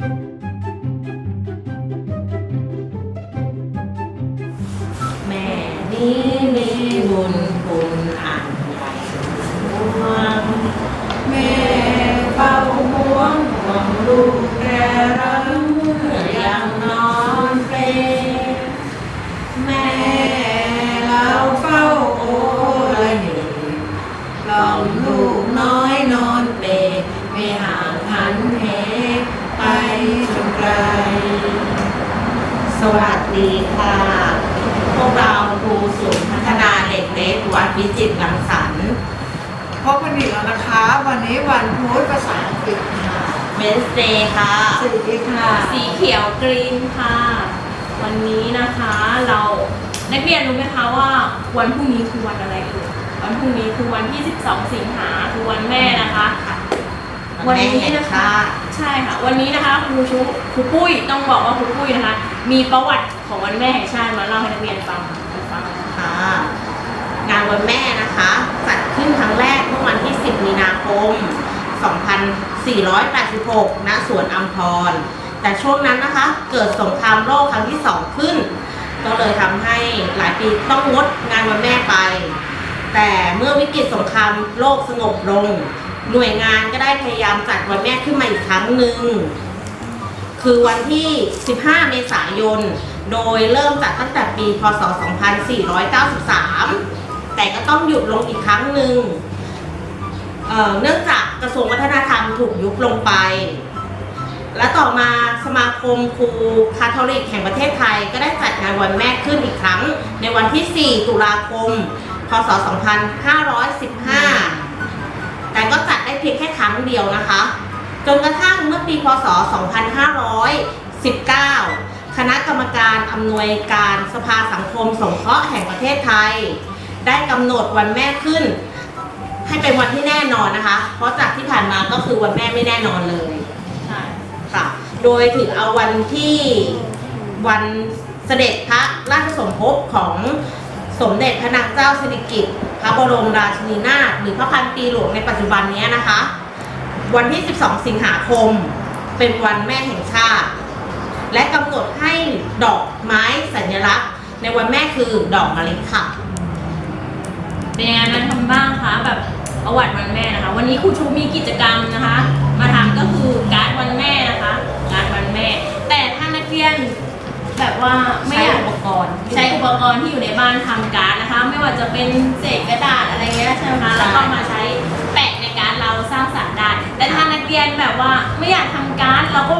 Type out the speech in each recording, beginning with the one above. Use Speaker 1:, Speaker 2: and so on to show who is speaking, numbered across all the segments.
Speaker 1: แม่นี้มีบุญคุณ สวัสดีค่ะ พวกเราครูศูนย์พัฒนาเด็กเล็กวัดวิจิตรรังสรรค์
Speaker 2: พบกันอีกแล้วนะคะ วันนี้วันพุธภาษาอังกฤษค่ะ
Speaker 1: เวนสเดย์ค่ะ
Speaker 2: สวัสดีค่ะ
Speaker 3: สีเขียวกรีนค่ะ วันนี้นะคะเรานักเรียนรู้ไหมคะว่าวันพรุ่งนี้คือวันอะไรเอ่ยวันพรุ่งนี้คือวันที่ 12 สิงหาคือวันแม่นะคะ วันนี้นะคะ ใช่ค่ะ วันนี้นะคะครูชุครูปุ้ยต้องบอกว่าครูปุ้ยนะคะ มีประวัติของวันแม่แห่งชาติมาเล่าให้นักเรียนฟังฟัง
Speaker 1: ค่ะงานวันแม่นะคะ จัดขึ้นครั้งแรกเมื่อวันที่ 10 มีนาคม 2486 ณ สวนอัมพร แต่ช่วงนั้นนะคะ เกิดสงครามโลกครั้งที่ 2 ขึ้น ก็เลยทำให้หลายปีต้องงดงานวันแม่ไป แต่เมื่อวิกฤตสงครามโลกสงบลง หน่วยงานก็ได้พยายามจัดวันแม่ขึ้นมาอีกครั้งหนึ่ง คือวันที่ 15 เมษายน โดยเริ่มจัดตั้งแต่ปีพศ 2493 แต่ก็ต้องหยุดลงอีกครั้งหนึ่งเเนื่องจากกระทรวงวัฒนธรรมถูกยุบลงไป และต่อมาสมาคมครูคาทอลิกแห่งประเทศไทย ก็ได้จัดงานวันแม่ขึ้นอีกครั้ง ในวันที่ 4 ตุลาคม พศ 2515 เพียงแค่ครั้งเดียวนะคะ จนกระทั่งเมื่อปีพศ 2519 คณะกรรมการอำนวยการสภาสังคมสงเคราะห์แห่งประเทศไทย ได้กำหนดวันแม่ขึ้น ให้เป็นวันที่แน่นอนนะคะ เพราะจากที่ผ่านมาก็คือวันแม่ไม่แน่นอนเลย
Speaker 3: ใช่
Speaker 1: ค่ะ โดยถือเอาวันที่วันเสด็จพระราชสมภพของ สมเด็จพระนางเจ้าสิริกิติ์พระบรมราชินีนาถหรือพระพันปีหลวงในปัจจุบันนี้นะคะ วันที่ 12 สิงหาคม เป็นวันแม่แห่งชาติ และกำหนดให้ดอกไม้สัญลักษณ์ ในวันแม่คือดอกมะลิค่ะ
Speaker 3: เป็นยังไงนั้นทำบ้างคะแบบประวัติวันแม่นะคะ วันนี้ครูชูมีกิจกรรมนะคะ มาทำก็คือการ์ดวันแม่นะคะการ์ดวันแม่ แต่ถ้านักเรียนแบบว่าไม่อยาก
Speaker 1: ใช้อุปกรณ์
Speaker 3: ใช้อุ ปกรณ์ที่อยู่ในบ้านทำการ์ดนะคะ ไม่ว่าจะเป็นเศษกระดาษอะไรเงี้ยใช่ไหมคะ
Speaker 1: ใช่
Speaker 3: แล้วก็มาใช้แปะในการ์ดเราสร้างสรรค์ได้แต่ถ้านักเรียนแบบว่าไม่อยากทำการ์ดเราก็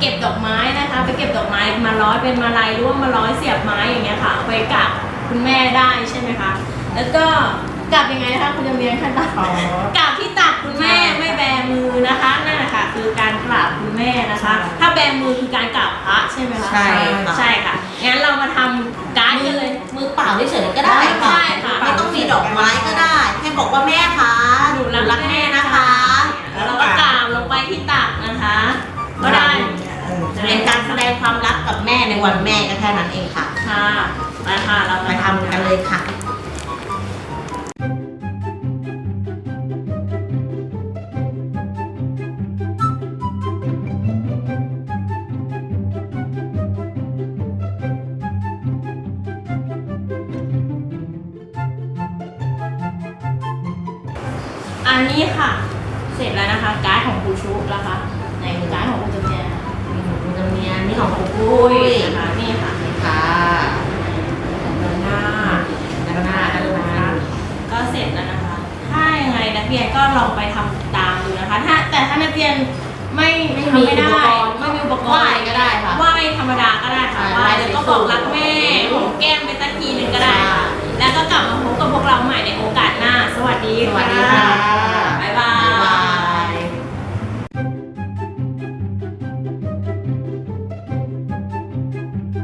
Speaker 3: เก็บดอกไม้นะคะ ไปเก็บดอกไม้มาร้อยเป็นมาลัยหรือว่ามาร้อยเสียบไม้อย่างเงี้ยค่ะเอาไปกับคุณแม่ได้ใช่ไหมคะแล้วก็กลับยังไงนะคะคุณจำเรียนขั้นตอน
Speaker 2: อ๋อ
Speaker 3: กราบที่ตัก คุณแม่ไม่แบมือนะคะนั่นแหละค่ะคือการกราบคุณแม่นะคะ ถ้าแบมือคือการกราบพระใช่ไหมคะ
Speaker 1: ใช่ค่ะ
Speaker 3: ใช่ค่ะงั้นเรามาทำการ์ดกันเลย
Speaker 1: มือเปล่าเฉยๆก็ได้ค่ะ
Speaker 3: ใช่ค่ะ
Speaker 1: ไม่ต้องมีดอกไม้ก็ได้แค่บอกว่าแม่คะหนูรักแม่นะคะ
Speaker 3: แล้วเราก็กราบลงไปที่ตักนะคะ ก็ได้
Speaker 1: เป็นการแสดงความรักกับแม่ในวันแม่ก็แค่นั้นเองค่ะ
Speaker 3: ค่ะไปค่ะเรา
Speaker 1: ไป
Speaker 3: มา
Speaker 1: ทำกันเลยค่ะ
Speaker 3: อันนี้ค่ะ เสร็จแล้วนะคะการ์ดของครูชุแล้วค่ะในการ์ดของครูจำเนียน
Speaker 1: มีของคุณจำเนียนนี่ของคุณปุ้
Speaker 3: ปุ้
Speaker 1: ย
Speaker 3: ยนะคะนี่ค่ะ
Speaker 1: ค่ะด้านหน้าด้านหน้าด้านหน้า
Speaker 3: ก็เสร็จแล้วนะคะ ถ้ายังไงนักเรียนก็ลองไปทำตามดูนะคะ ถ้าแต่ถ้านักเรียนไม่ทำไม่ได้ ไม่มีอุปกรณ์
Speaker 1: ไหว้ก็ได้ค่ะ
Speaker 3: ไหว้